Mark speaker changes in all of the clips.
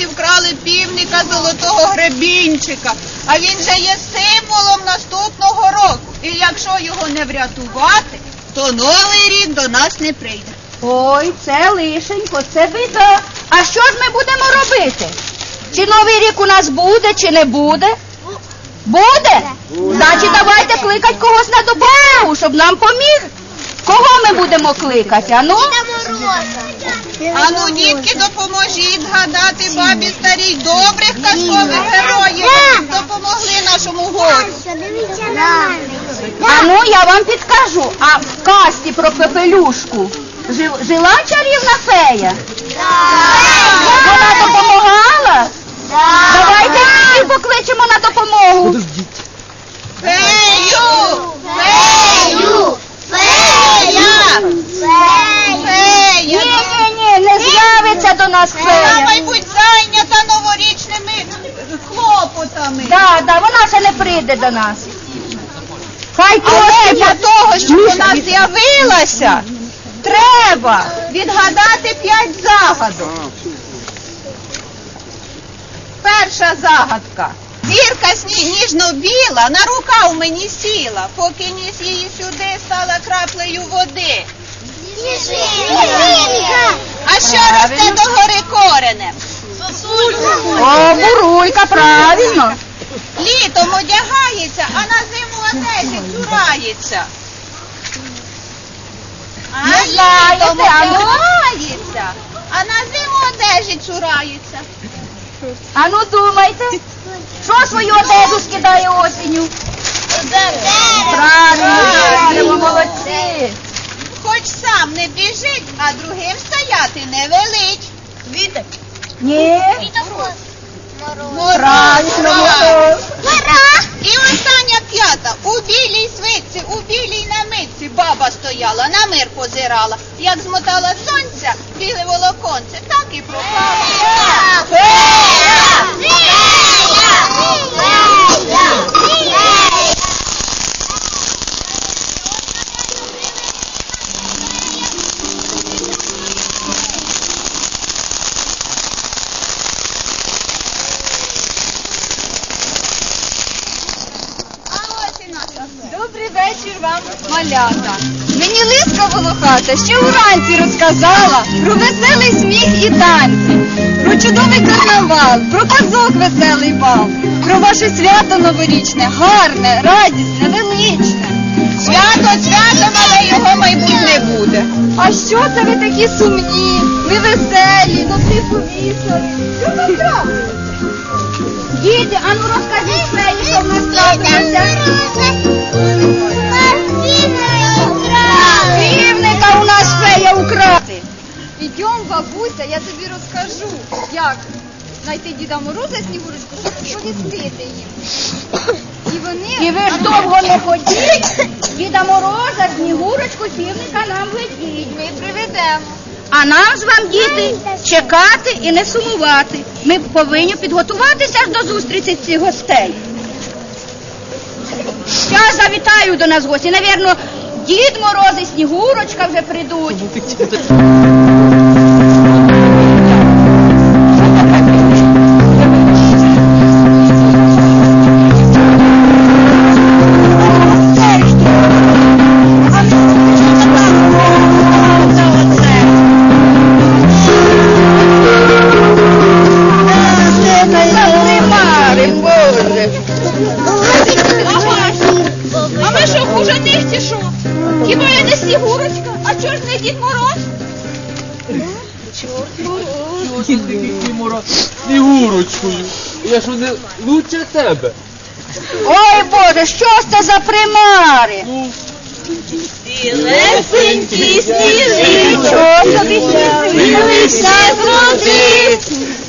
Speaker 1: українці вкрали півника золотого гребінчика, а він же є символом наступного року. І якщо його не врятувати, то новий рік до нас не прийде.
Speaker 2: Ой, це лишенько, це біда. А що ж ми будемо робити? Чи новий рік у нас буде, чи не буде? Буде? Значить, давайте кликати когось на допомогу, щоб нам поміг. Кого ми будемо кликати? А ну?
Speaker 1: А ну, дітки, допоможіть згадати бабі старій добрих казкових героїв, які допомогли нашому горю.
Speaker 2: А ну я вам підкажу. А в касті про пепелюшку жив- жила чарівна фея? Вона допомагала? Давайте її покличемо на допомогу.
Speaker 1: Фею! Фею! Фея!
Speaker 2: Ні,
Speaker 1: Фея!
Speaker 2: ні, ні, не з'явиться до нас
Speaker 1: Вона,
Speaker 2: фея.
Speaker 1: мабуть, зайнята новорічними хлопотами.
Speaker 2: Да, да, вона ще не прийде до нас. Хай
Speaker 1: Але для того, щоб
Speaker 2: Міша,
Speaker 1: вона з'явилася, треба відгадати п'ять загадок. Перша загадка. Зірка сні- ніжно-біла на рукав мені сіла, поки ніс її сюди стала краплею води. А що росте до гори коренем?
Speaker 2: О, бурулька, правильно.
Speaker 1: Літом одягається, а на зиму одежі цурається. А
Speaker 2: Не знаєте,
Speaker 1: літом
Speaker 2: а ну?
Speaker 1: одягається, а на зиму одежі цурається.
Speaker 2: А ну думайте, що свою одежу скидає осінню? Правильно, дерево, молодці.
Speaker 1: Хоч сам не біжить, а другим стояти не велить. Вітер.
Speaker 2: Ні,
Speaker 1: Мороз.
Speaker 2: правильно.
Speaker 1: І остання п'ята. У білій свитці, у білій намитці баба стояла, на мир позирала. Як змотала сонця, біле волоконце, так і пропала. А ось і наша
Speaker 2: Добрий вечір вам, малята. Мені лиска волохата ще уранці розказала про веселий сміх і танці, про чудовий карнавал, про казок веселий бал, про ваше свято новорічне, гарне, радісне, величне.
Speaker 1: Свято святом, але його майбуть не буде.
Speaker 2: А що це ви такі сумні, невеселі, добрі повісили? Що вам трапилося? Діти, а ну розкажіть мені, що в нас трапилося.
Speaker 3: Ідем, бабуся, я тобі розкажу, як знайти Діда Мороза і Снігурочку, щоб повістити їм. І вони
Speaker 2: І ви ж довго не ходіть, Діда Мороза, Снігурочку, півника нам ведіть.
Speaker 3: ми приведемо.
Speaker 2: А нам з вам, діти, чекати і не сумувати. Ми повинні підготуватися ж до зустрічі цих гостей. Зараз завітаю до нас гості. Навірно, Дід Мороз і Снігурочка вже прийдуть.
Speaker 3: Я
Speaker 4: що не лучше тебе?
Speaker 2: Ой Боже, що ж це за примари?
Speaker 1: Білесенькі
Speaker 2: собі
Speaker 1: Дивися туди,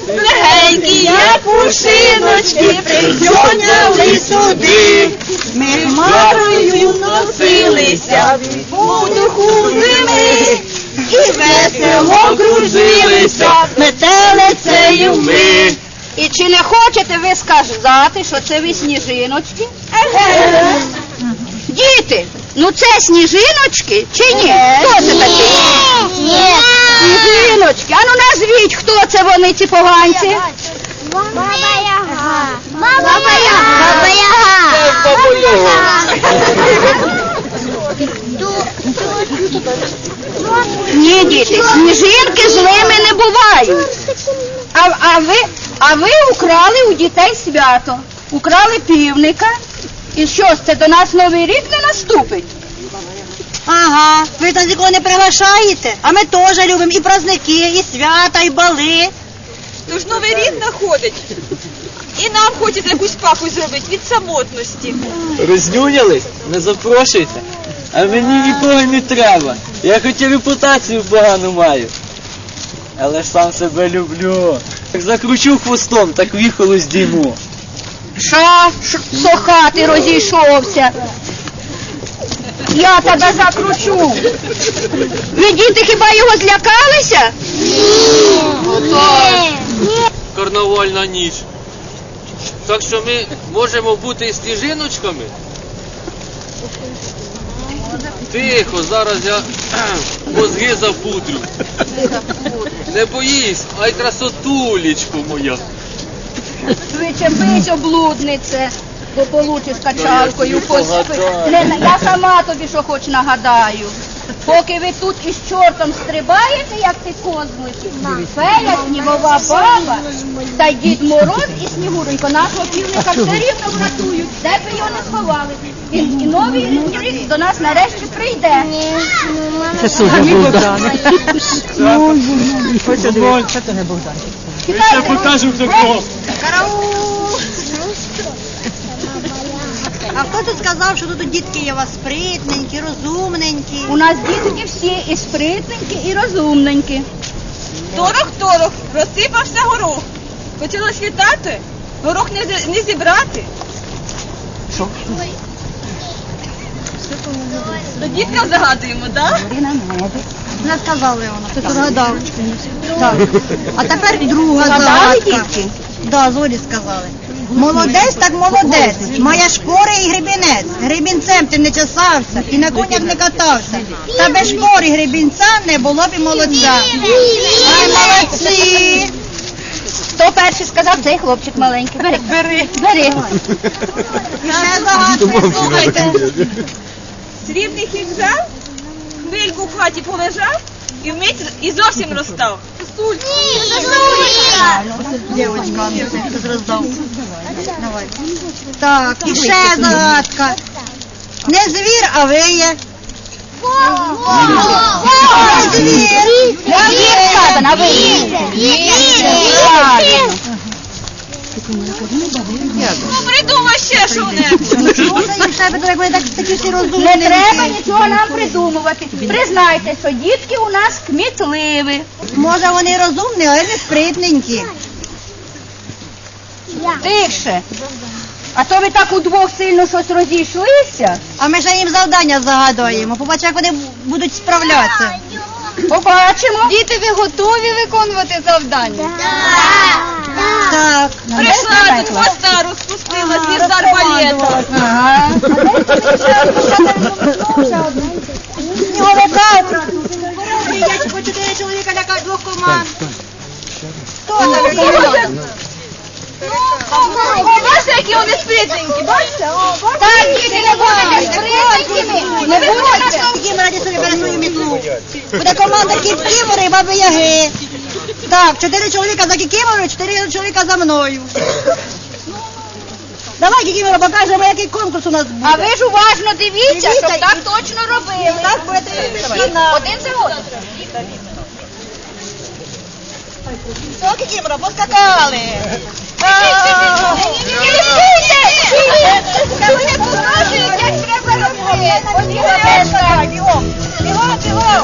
Speaker 1: легенькі, як пушиночки, прийняли сюди. Ми хмарою носилися, буду худими, і весело кружилися, метелицею ми.
Speaker 2: І чи не хочете ви сказати, що це ви сніжиночки? Діти, ну це сніжиночки чи ні? Хто це такі? Сніжиночки. А ну назвіть, хто це вони, ці поганці?
Speaker 5: Баба Яга. Баба Яга.
Speaker 2: Ні, діти, сніжинки злими не бувають. А, а, ви, а ви украли у дітей свято, украли півника. І що ж це до нас новий рік не наступить?
Speaker 6: Ага, ви нас нікого не приглашаєте, а ми теж любимо і праздники, і свята, і бали.
Speaker 7: Тож новий рік находить. І нам хочеться якусь пакость зробити від самотності.
Speaker 4: Рознюнялись? Не запрошуйте. А мені нікого не треба. Я хоч і репутацію погану маю. Але ж сам себе люблю. Як закручу хвостом, так віхоло здійму.
Speaker 2: Ша, ш, сохати розійшовся. Я тебе закручу. Ви діти хіба його злякалися?
Speaker 8: карнавальна ніч. Так що ми можемо бути сніжиночками. Тихо, зараз я мозги запудрю. Не боїсь, ай красотулечко моя.
Speaker 2: Вичепись, облуднице, бо получиш качалкою.
Speaker 4: Та я погадаю.
Speaker 2: Лена, я сама тобі що хоч нагадаю. Поки ви тут із чортом стрибаєте, як ти козлики, фея, снігова баба, та й Дід Мороз і Снігуренько нашого півника все рівно врятують, де б його не сховали. І, і новий рік до нас нарешті прийде.
Speaker 4: Ми ще покажемо хто кого.
Speaker 6: А хто тут сказав, що тут дітки є у вас спритненькі, розумненькі?
Speaker 2: У нас дітки всі і спритненькі, і розумненькі.
Speaker 7: Торох, торох, розсипався горох. Почало світати, горох не, не зібрати. Що? До дітка загадуємо, так?
Speaker 6: Не сказали вона, згадав. Так. А тепер друга загадка. Да, зорі сказали. Молодець так молодець, має шпори і гребінець. Гребінцем ти не чесався і на конях не катався. Та без шпор і гребінця не було б і молодця. Ай, молодці!
Speaker 2: Хто перший сказав, цей хлопчик маленький. Бери. Бери. Бери.
Speaker 6: І ще загадка.
Speaker 7: Слухайте, срібний хід взяв, хвильку в хаті полежав і вмить і зовсім розстав.
Speaker 6: Дівочка, хтось роздав. Давай. Так, і ще загадка. Не звір, а виє. Не звір.
Speaker 2: Правильно.
Speaker 7: Ну придумай ще що небудь.
Speaker 2: Не треба нічого нам придумувати. Признайте, що дітки у нас кмітливі.
Speaker 6: Може, вони розумні, але не спритненькі.
Speaker 2: Тихше. А то ви так удвох сильно щось розійшлися.
Speaker 6: А ми ще їм завдання загадуємо. Побачимо, як вони будуть справлятися.
Speaker 2: Побачимо.
Speaker 3: Діти, ви готові виконувати завдання?
Speaker 6: Так.
Speaker 7: Прийшла тут хвоста розпустила, звіздар балета.
Speaker 2: Ага. Так,
Speaker 6: чотири чоловіка за Кікіморою, чотири чоловіка за мною. Давай, Кікімора, покажемо, який конкурс у нас буде.
Speaker 2: А ви ж уважно дивіться, щоб так точно робили.
Speaker 6: У нас буде
Speaker 2: Один за одним.
Speaker 6: О, Кікімора, поскакали.
Speaker 2: Та ви не покажете, як треба робити. Бігом, бігом.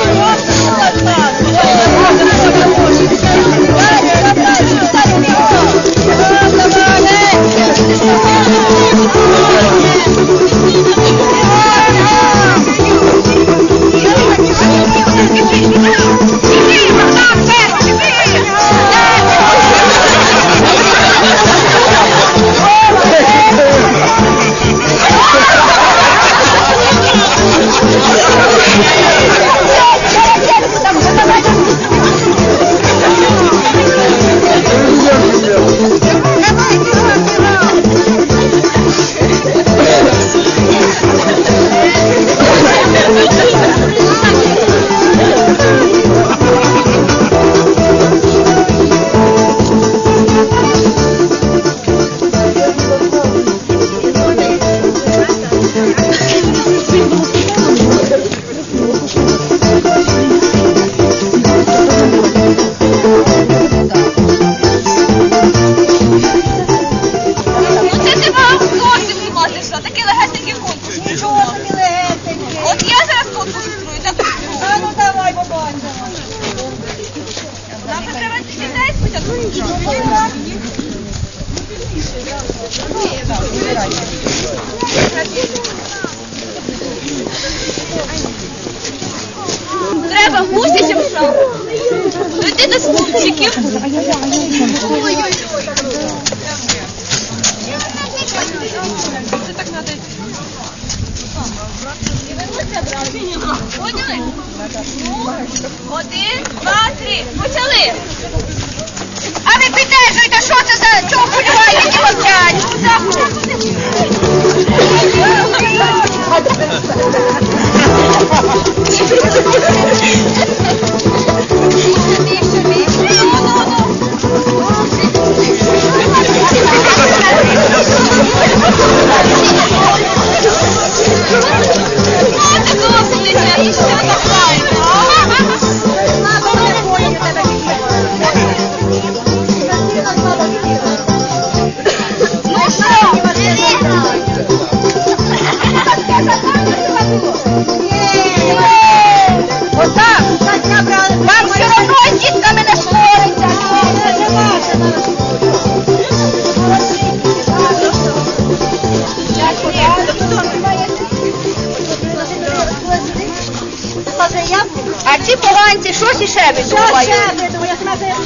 Speaker 2: поганці щось іще відбувають.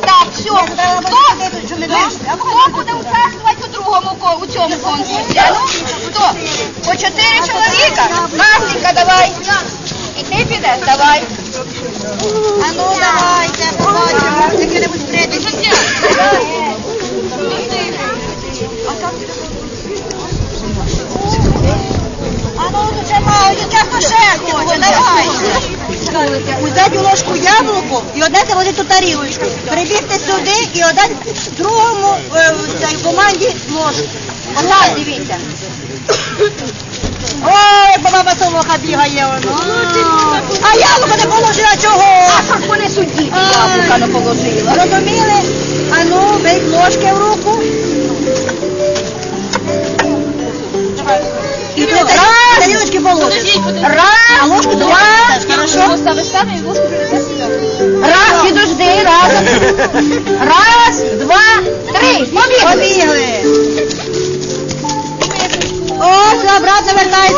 Speaker 2: Так, все. Хто, хто буде участвувати у другому ко- у цьому конкурсі? А ну, хто? По чотири чоловіка? Настенька, давай. І ти підеш, давай.
Speaker 6: А ну давайте, А хоче, давайте. Узяти у ложку яблуко і однати води ту тарілочку. Прибігти сюди і одати другому е, цій команді ложку.
Speaker 2: Отак, дивіться.
Speaker 6: Ой, бо баба солоха бігає воно. А яблуко не положила чого?
Speaker 2: А як вони судді яблука не положила?
Speaker 6: Розуміли? А ну, беріть ложки в руку. І туди тарілочки положиш. Раз, а ложку два, хорошо?
Speaker 7: Поставиш саме і ложку
Speaker 2: Раз, підожди, разом. Раз, два, три. Побігли.
Speaker 6: Побігли. और सब रथ लगाए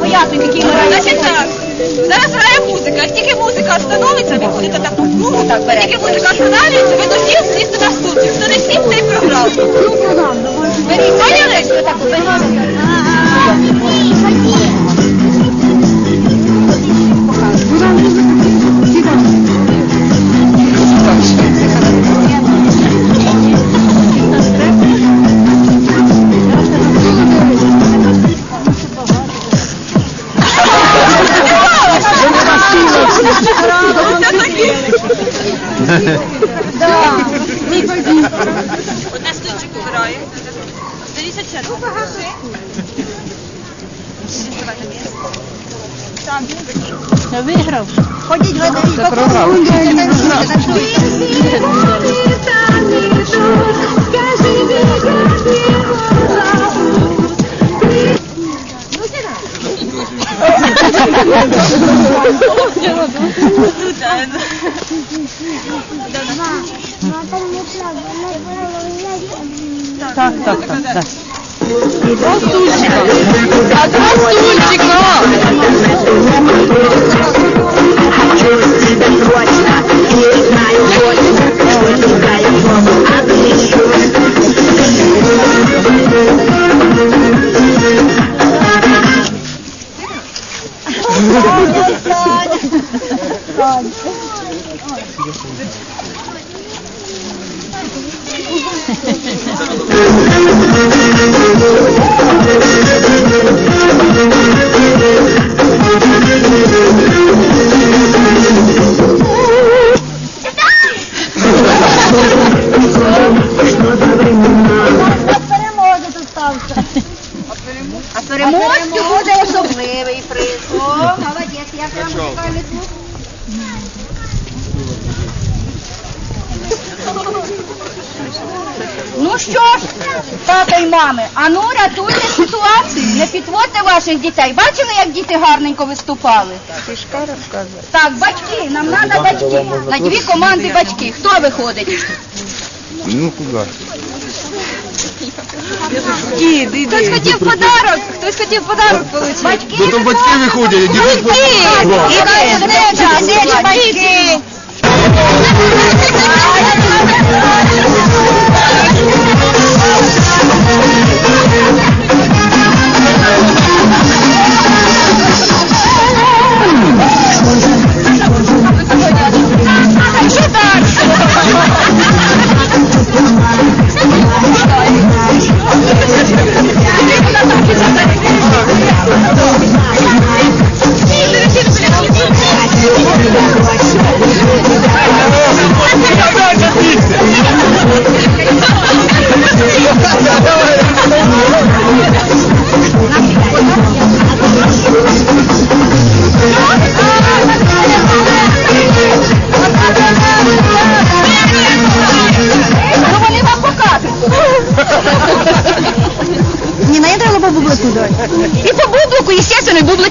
Speaker 2: Пояснюй, які
Speaker 7: Значить так, зараз грає музика. Як тільки музика встановиться, ви будете так по кругу, так, як тільки музика встановлюється, ви до всіх сісти на стульчик. Хто не сів, той програв.
Speaker 2: Беріть,
Speaker 7: Поняли?
Speaker 2: так, беріть.
Speaker 7: Одне стульчик грає. Дивіться Виграв.
Speaker 6: Ходіть, гадаріть. Це так,
Speaker 4: Хочу тебя
Speaker 2: А два знаю, ваших дітей. Бачили, як діти гарненько виступали? Так, батьки, нам треба батьки. На дві команди батьки. Хто виходить?
Speaker 7: Хтось хотів подарок, хтось хотів подарок отримати.
Speaker 2: Батьки.
Speaker 9: Ну то батьки виходять, діти
Speaker 2: Батьки,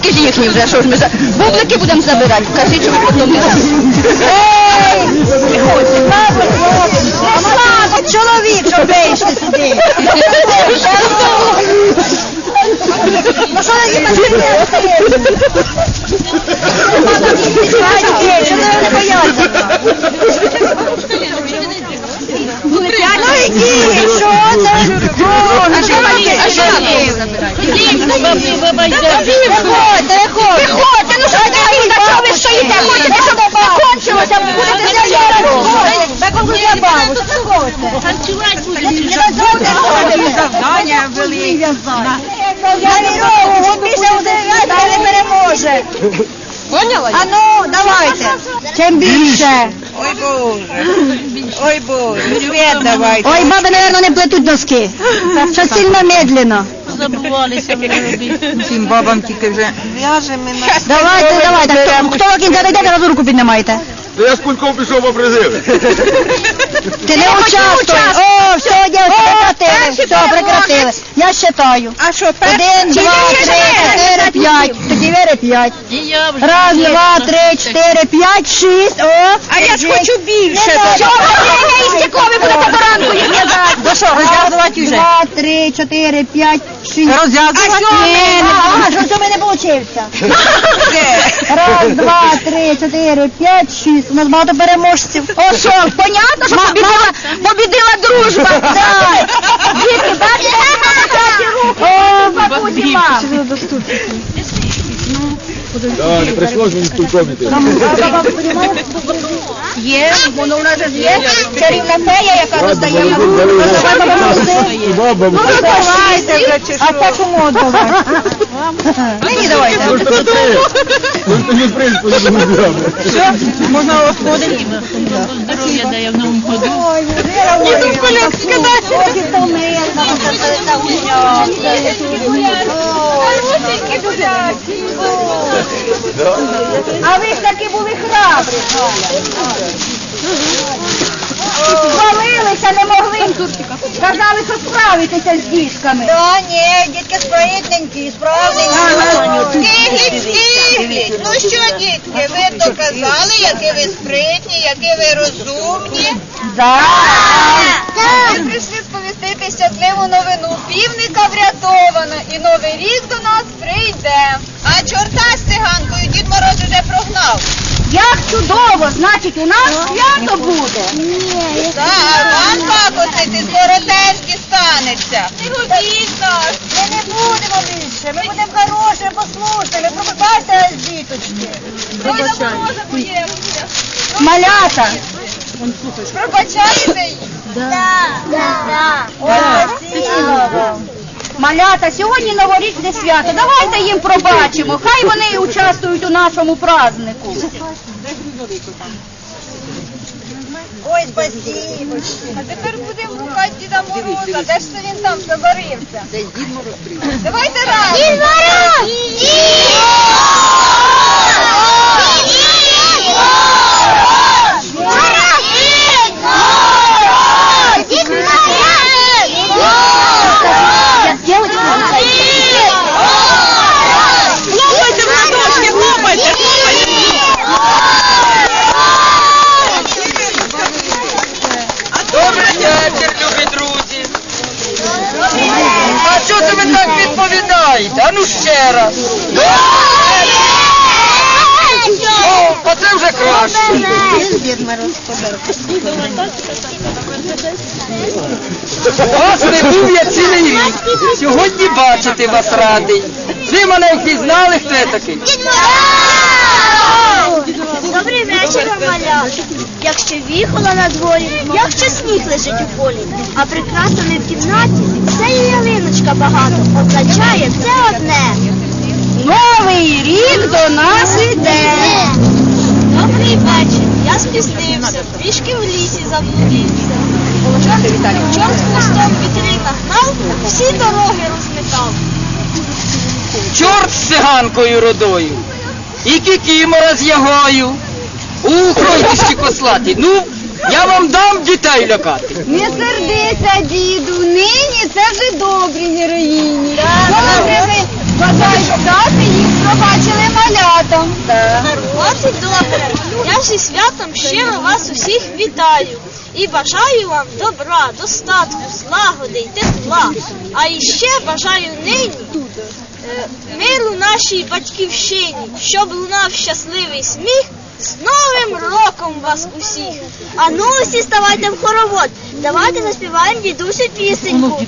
Speaker 2: бублики ж їхні вже. Що ж ми за бублики будемо забирати? Кажіть, що ви потім не Ей! Приходьте, слава, слава,
Speaker 6: Чоловік, що вийшли сюди. Ну що ви їм Що не бояться? Ну які, що це? Виходьте,
Speaker 2: ну що ви такі, та що ви стоїте? Хочете, щоб закончилося, будете заяву.
Speaker 6: Так ви що ви хочете? Не дозвольте завдання вели. Я вірю, він більше удивляється, не переможе.
Speaker 7: Поняла?
Speaker 6: А ну, давайте. Чим більше.
Speaker 1: Ой Боже, ой Боже, свет давайте.
Speaker 6: Ой, баби, наверное, не плетуть доски. Що сильно медленно.
Speaker 1: Всім бабам тільки вже в'яжемо
Speaker 6: Давайте, давайте. Хто, хто кінця дойде, разу руку піднімайте.
Speaker 9: Я з кульком пішов по призиви.
Speaker 6: Ти не участвуєш. О, все, дівчата, прекратили. Все, прекратили. Я считаю.
Speaker 1: А що,
Speaker 6: Один, два, три, чотири, п'ять. Тоді віри п'ять. Раз, два, три, чотири, п'ять, шість. О,
Speaker 1: А я ж хочу більше.
Speaker 6: Не
Speaker 2: Чого ви не істекло, ви будете до ранку їх в'язати?
Speaker 6: Ну що, вже? Два, три, чотири, п'ять. Розв'язувати? Ні, а, що це в мене получився? Раз, два, три, чотири, п'ять, шість. У нас багато переможців.
Speaker 2: О, що, понятно, що побідила, побідила дружба.
Speaker 6: Так.
Speaker 2: Діти, бачите, руку. О, бабусі, мам.
Speaker 9: Да, не прийшлось мені з кульком іти.
Speaker 2: Є, воно у нас же є чарівна фея, яка роздає на руку.
Speaker 9: Баба,
Speaker 6: Ну, давайте вже чи що. А так кому віддавати? Мені давайте.
Speaker 9: Подивимо.
Speaker 6: Можна розходити?
Speaker 10: Здоров'я дає в новому году.
Speaker 6: Ой, Віра, ой, тут колек скидати. Ой, то та.
Speaker 2: А ви ж таки були храбрі. Хвалилися, не могли. Казали, що справитеся з діжками.
Speaker 6: Да, ні, дітки спритненькі, справненькі.
Speaker 1: Стигліть, стигліть. Ну що, дітки, ви доказали, які ви спритні, які ви розумні.
Speaker 7: Ми прийшли сповістити щасливу новину. Півника врятовано і новий рік до нас прийде.
Speaker 1: А чорта з циганкою Дід Мороз уже прогнав.
Speaker 2: Як чудово, значить у нас свято буде.
Speaker 1: Так, а вам пакостити скоро теж дістанеться.
Speaker 7: Не губіть нас.
Speaker 6: Ми не будемо більше, ми будемо хороші, послушними. Пробачте діточки.
Speaker 7: Ой, допоможе, боємося.
Speaker 2: Малята,
Speaker 3: Пробачаєте їх?
Speaker 1: Малята, сьогодні новорічне свято. Давайте їм пробачимо. Хай вони участвують у нашому празднику.
Speaker 6: Ой, спасибо.
Speaker 3: А тепер будемо гукати Діда Мороза. Де ж це він там заварився? Давайте разом.
Speaker 7: Хлопайте в ладошки, хлопайте, хлопайте.
Speaker 4: Добрий вечір, любі друзі. А що це ви так відповідаєте? А ну ще раз. О, оце вже краще. Вас не був я цілий рік. Сьогодні бачити вас радий. Ви мене впізнали, хто я такий?
Speaker 11: Добрий вечір, маля. Якщо віхола на дворі, якщо сніг лежить у полі, а прикрасами в кімнаті, це і ялиночка багато, означає це одне.
Speaker 1: Новий рік до нас іде.
Speaker 11: Добрий вечір. Я спізнився, трішки в лісі заблудився. Чорт хвостом вітрі нагнав, всі дороги розметав.
Speaker 4: Чорт з циганкою родою. І кікімора з ягою. Ухройте кослаті. Ну, я вам дам дітей лякати.
Speaker 2: Не сердися, діду, нині це вже добрі героїні. Добре ви бажають дати їх пробачили малятам.
Speaker 11: Я зі святом щиро вас усіх вітаю. І бажаю вам добра, достатку, злагоди й тепла. А іще бажаю нині е, миру нашій батьківщині, щоб лунав щасливий сміх. З Новим роком вас усіх! А ну усі ставайте в хоровод. Давайте заспіваємо дідусю пісеньку.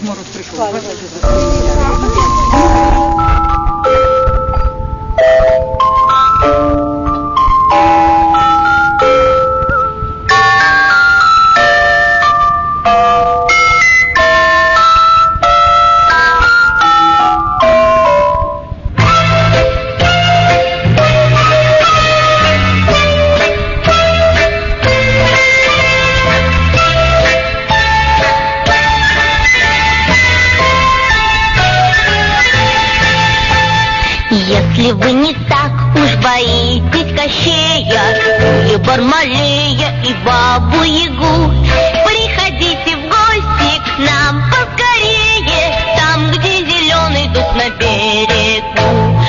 Speaker 12: Бармалея, и Бабу Ягу, приходите в гости к нам поскорее, там, где зеленый дуб на берегу.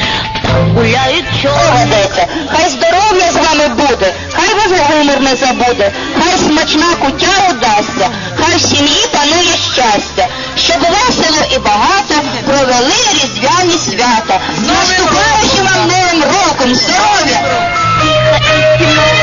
Speaker 12: Там гуляют черные.
Speaker 13: Хай здоров'я з вами буде, хай вас гумор не забуде, хай смачна кутя удасться, хай в сім'ї панує щастя, щоб весело і багато провели різдвяні свята. З наступаючим вам новим роком здоров'я!
Speaker 12: Тихо темно,